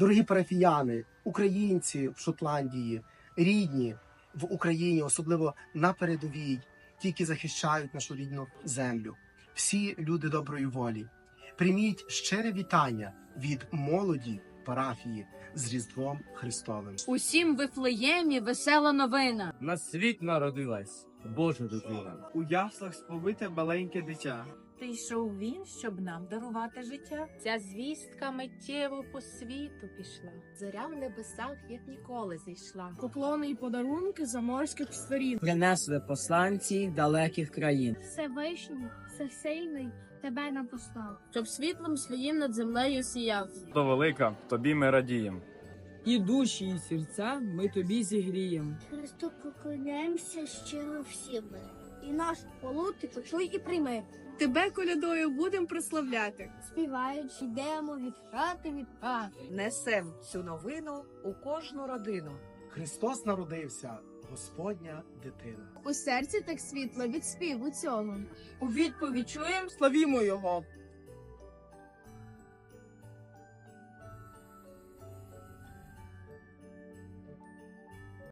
Дорогі парафіяни, українці в Шотландії, рідні в Україні, особливо на передовій, ті, які захищають нашу рідну землю, всі люди доброї волі. Прийміть щире вітання від молоді парафії з Різдвом Христовим. Усім Вифлеємі весела новина. На світ народилась Божа дитина. У яслах сповите маленьке дитя. Прийшов він, щоб нам дарувати життя. Ця звістка миттєво по світу пішла. Зоря в небесах, як ніколи, зійшла. Поклони й подарунки заморських сторін. Принесли посланці далеких країн. Всевишній, всесильний, тебе нам послав. Щоб світлом своїм над землею сіяв. То велика, тобі ми радіємо. І душі, і серця ми тобі зігрієм. Христу поклоняємося щиро всі ми. І наш полу ти почуй і прийми. Тебе колядою будем прославляти. Співаючи, йдемо від хати від хати. Несем цю новину у кожну родину. Христос народився, Господня дитина. У серці так світло від співу цього. У відповідь чуєм Славімо його!